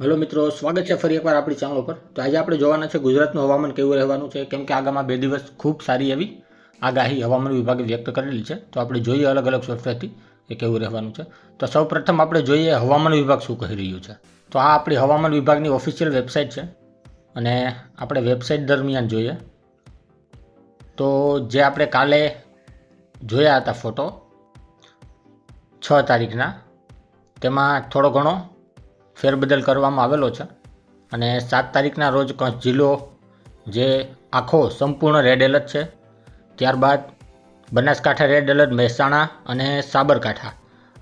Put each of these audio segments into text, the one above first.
Hello મિત્રો, સ્વાગત છે ફરી એકવાર આપણી ચેનલ ઉપર. તો આજે આપણે જોવાના છે ગુજરાતનું હવામાન કેવું રહેવાનું છે, કેમ કે આગામાં બે દિવસ ખૂબ સારી એવી આગાહી હવામાન વિભાગે વ્યક્ત કરેલી છે. તો આપણે જોઈએ અલગ અલગ સોફ્ટવેરથી એ કેવું રહેવાનું છે. તો સૌ આપણે જોઈએ હવામાન વિભાગ શું કહી રહ્યું છે. તો આ આપણી હવામાન વિભાગની ઓફિશિયલ વેબસાઇટ છે અને આપણે વેબસાઇટ દરમિયાન જોઈએ. તો જે આપણે કાલે જોયા હતા ફોટો છ તારીખના, તેમાં થોડો ઘણો ફેરબદલ કરવામાં આવેલો છે. અને સાત તારીખના રોજ કચ્છ જિલ્લો જે આખો સંપૂર્ણ રેડ એલર્ટ છે. ત્યારબાદ બનાસકાંઠા રેડ એલર્ટ, મહેસાણા અને સાબરકાંઠા.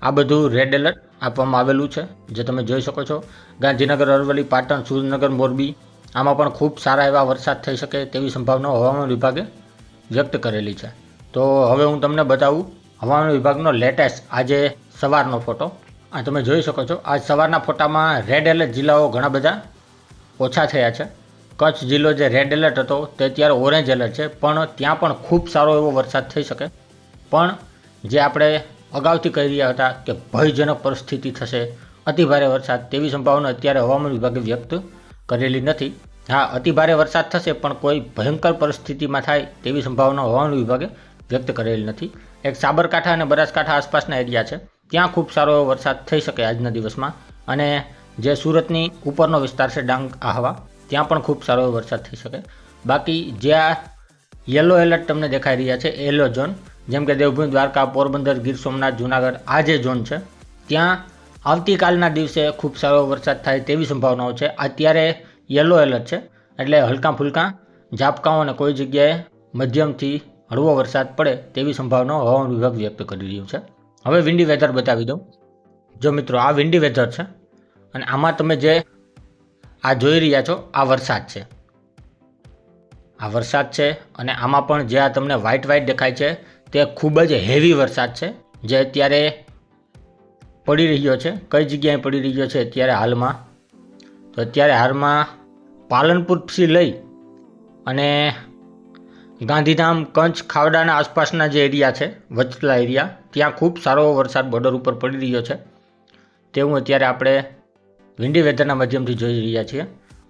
આ બધું રેડ એલર્ટ આપવામાં આવેલું છે, જે તમે જોઈ શકો છો. ગાંધીનગર, અરવલ્લી, પાટણ, સુરેન્દ્રનગર, મોરબી, આમાં પણ ખૂબ સારા એવા વરસાદ થઈ શકે તેવી સંભાવના હવામાન વિભાગે વ્યક્ત કરેલી છે. તો હવે હું તમને બતાવું, હવામાન વિભાગનો લેટેસ્ટ આજે સવારનો ફોટો. આ તમે જોઈ શકો છો. આજ સવારના ફોટામાં રેડ એલર્ટ જિલ્લાઓ ઘણા બધા ઓછા થયા છે. કચ્છ જિલ્લો જે રેડ એલર્ટ હતો તે અત્યારે ઓરેન્જ એલર્ટ છે, પણ ત્યાં પણ ખૂબ સારો એવો વરસાદ થઈ શકે. પણ જે આપણે અગાઉથી કહી રહ્યા હતા કે ભયજનક પરિસ્થિતિ થશે અતિભારે વરસાદ તેવી સંભાવના અત્યારે હવામાન વિભાગે વ્યક્ત કરેલી નથી. હા અતિભારે વરસાદ થશે, પણ કોઈ ભયંકર પરિસ્થિતિમાં થાય તેવી સંભાવના હવામાન વિભાગે વ્યક્ત કરેલી નથી. એક સાબરકાંઠા અને બનાસકાંઠા આસપાસના એરિયા છે. ત્યાં ખૂબ સારો એવો વરસાદ થઈ શકે આજના દિવસમાં. અને જે સુરતની ઉપરનો વિસ્તાર છે ડાંગ આહવા, ત્યાં પણ ખૂબ સારો એવો વરસાદ થઈ શકે. બાકી જ્યાં યલો એલર્ટ તમને દેખાઈ રહ્યા છે, યલો ઝોન, જેમ કે દેવભૂમિ, દ્વારકા, પોરબંદર, ગીર સોમનાથ, જુનાગઢ, આ જે ઝોન છે, ત્યાં આવતીકાલના દિવસે ખૂબ સારો વરસાદ થાય તેવી સંભાવનાઓ છે. અત્યારે યલો એલર્ટ છે, એટલે હલકા ફૂલકા ઝાપકાઓ અને કોઈ જગ્યાએ મધ્યમથી હળવો વરસાદ પડે તેવી સંભાવનાઓ હવામાન વિભાગ વ્યક્ત કરી રહ્યું છે. હવે વિન્ડી વેધર બતાવી દઉં. જો મિત્રો, આ વિન્ડી વેધર છે અને આમાં તમે જે આ જોઈ રહ્યા છો, આ વરસાદ છે. આ વરસાદ છે અને આમાં પણ જે આ તમને વ્હાઇટ વ્હાઇટ દેખાય છે, તે ખૂબ જ હેવી વરસાદ છે, જે અત્યારે પડી રહ્યો છે. કઈ જગ્યાએ પડી રહ્યો છે અત્યારે હાલમાં? તો અત્યારે હાલમાં પાલનપુરથી લઈ અને ગાંધીધામ કચ્છ ખાવડાના આસપાસના જે એરિયા છે, વચલા એરિયા ત્યાં ખૂબ સારો વરસાદ બોર્ડર ઉપર પડી રહ્યો છે. તેવું અત્યારે આપણે વિન્ડી વેધરના માધ્યમથી જોઈ રહ્યા છીએ.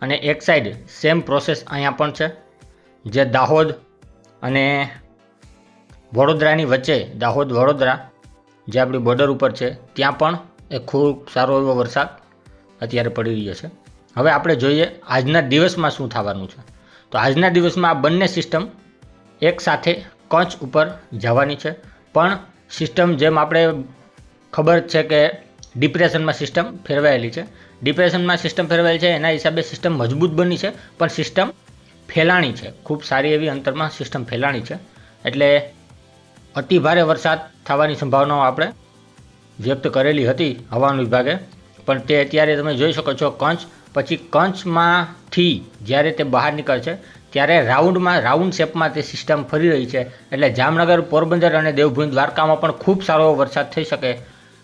અને એક સાઈડ સેમ પ્રોસેસ અહીંયા પણ છે. જે દાહોદ અને વડોદરાની વચ્ચે, દાહોદ, વડોદરા જે આપણી બોર્ડર ઉપર છે, ત્યાં પણ એ ખૂબ સારો એવો વરસાદ અત્યારે પડી રહ્યો છે. હવે આપણે જોઈએ આજના દિવસમાં શું થવાનું છે. તો આજના દિવસમાં આ બંને સિસ્ટમ એકસાથે કચ્છ ઉપર જવાની છે. પણ સિસ્ટમ જેમ આપણે ખબર છે કે ડિપ્રેશનમાં સિસ્ટમ ફેરવાયેલી છે. ડિપ્રેશનમાં સિસ્ટમ ફેરવાયેલી છે, એના હિસાબે સિસ્ટમ મજબૂત બની છે, પણ સિસ્ટમ ફેલાણી છે. ખૂબ સારી એવી અંતરમાં સિસ્ટમ ફેલાણી છે. એટલે અતિ ભારે વરસાદ થવાની સંભાવનાઓ આપણે વ્યક્ત કરેલી હતી હવામાન વિભાગે. પણ તે અત્યારે તમે જોઈ શકો છો, કંચ, પછી કંચમાંથી જ્યારે તે બહાર નીકળશે ત્યારે રાઉન્ડમાં, રાઉન્ડ શેપમાં તે સિસ્ટમ ફરી રહી છે. એટલે જામનગર, પોરબંદર અને દેવભૂમિ દ્વારકામાં પણ ખૂબ સારો વરસાદ થઈ શકે.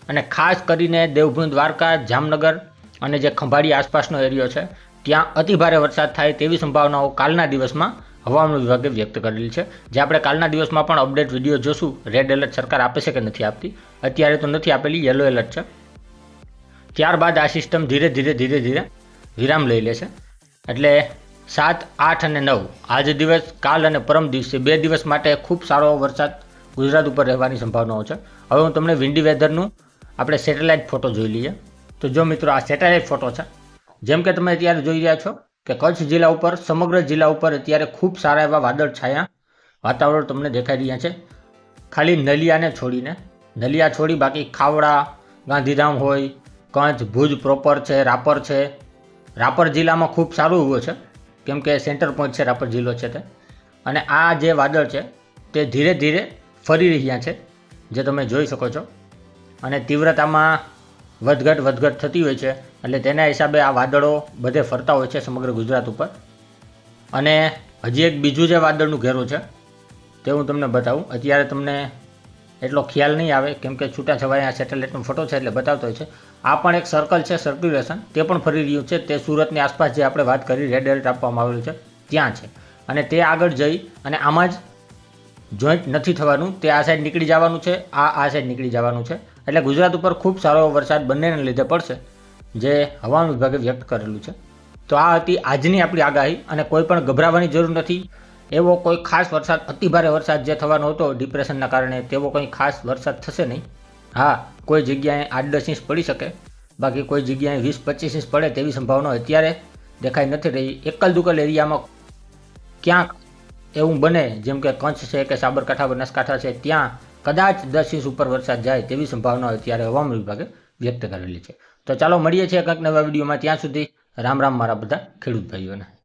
અને ખાસ કરીને દેવભૂમિ દ્વારકા, જામનગર અને જે ખંભાળી આસપાસનો એરિયો છે, ત્યાં અતિભારે વરસાદ થાય તેવી સંભાવનાઓ કાલના દિવસમાં હવામાન વિભાગે વ્યક્ત કરેલી છે. જે આપણે કાલના દિવસમાં પણ અપડેટ વીડિયો જોશું રેડ એલર્ટ સરકાર આપે છે કે નથી આપતી? અત્યારે તો નથી આપેલી યલો એલર્ટ છે. ત્યારબાદ આ સિસ્ટમ ધીરે ધીરે ધીરે ધીરે વિરામ લઈ લેશે એટલે સાત, આઠ અને નવ. આજ દિવસ, કાલ અને પરમ દિવસે બે દિવસ માટે ખૂબ સારો વરસાદ ગુજરાત ઉપર રહેવાની સંભાવનાઓ છે. હવે હું તમને વિન્ડી વેધરનું આપણે સેટેલાઇટ ફોટો જોઈ લઈએ. તો જો મિત્રો આ સેટેલાઇટ ફોટો છે, જેમ કે તમે અત્યારે જોઈ રહ્યા છો કે કચ્છ જિલ્લા ઉપર, સમગ્ર જિલ્લા ઉપર અત્યારે ખૂબ સારા એવા વાદળ છાયા વાતાવરણ તમને દેખાઈ રહ્યા છે. ખાલી નલિયાને છોડીને, નલિયા છોડી બાકી ખાવડા, ગાંધીધામ હોય, કચ્છ ભુજ પ્રોપર છે, રાપર છે. રાપર જિલ્લામાં ખૂબ સારું એવું છે. કેમ કે સેન્ટર પોઈન્ટ છે રાપર જિલ્લો છે તે. અને આ જે વાદળ છે, તે ધીરે ધીરે ફરી રહ્યા છે, જે તમે જોઈ શકો છો. અને તીવ્રતામાં વધઘટ વધઘટ થતી હોય છે, એટલે તેના હિસાબે આ વાદળો બધે ફરતા હોય છે સમગ્ર ગુજરાત ઉપર. અને હજી એક બીજું જે વાદળનું ઘેરું છે, તે હું તમને બતાવું. અત્યારે તમને એટલો ખ્યાલ નહીં આવે, કેમ કે છૂટાછવાયા સેટેલાઇટનો ફોટો છે એટલે બતાવતો હોય છે. આ પણ એક સર્કલ છે સર્ક્યુલેશન તે પણ ફરી રહ્યું છે. તે સુરતની આસપાસ જે આપણે વાત કરી રેડ એલર્ટ આપવામાં આવેલું છે, ત્યાં છે. અને તે આગળ જઈ અને આમાં જ જોઈન્ટ નથી થવાનું, તે આ સાઈડ નીકળી જવાનું છે, આ આ સાઈડ નીકળી જવાનું છે. એટલે ગુજરાત ઉપર ખૂબ સારો વરસાદ બંનેને લીધે પડશે, જે હવામાન વિભાગે વ્યક્ત કરેલું છે. તો આ હતી આજની આપણી આગાહી અને કોઈ પણ ગભરાવાની જરૂર નથી. એવો કોઈ ખાસ વરસાદ અતિભારે વરસાદ જે થવાનો હતો ડિપ્રેશનના કારણે, તેવો કોઈ ખાસ વરસાદ થશે નહીં. હા, કોઈ જગ્યાએ આઠ દસ ઇંચ પડી શકે, બાકી કોઈ જગ્યાએ વીસ પચીસ ઇંચ પડે તેવી સંભાવના અત્યારે દેખાઈ નથી રહી. એકલ દુકલ એરિયામાં ક્યાંક એવું બને, જેમ કે કચ્છ છે કે સાબરકાંઠા, બનાસકાંઠા છે, ત્યાં કદાચ દસ ઇંચ ઉપર વરસાદ જાય તેવી સંભાવના અત્યારે હવામાન વિભાગે વ્યક્ત કરેલી છે. તો ચાલો મળીએ છીએ કંઈક નવા વિડીયોમાં. ત્યાં સુધી રામ રામ મારા બધા ખેડૂત ભાઈઓને.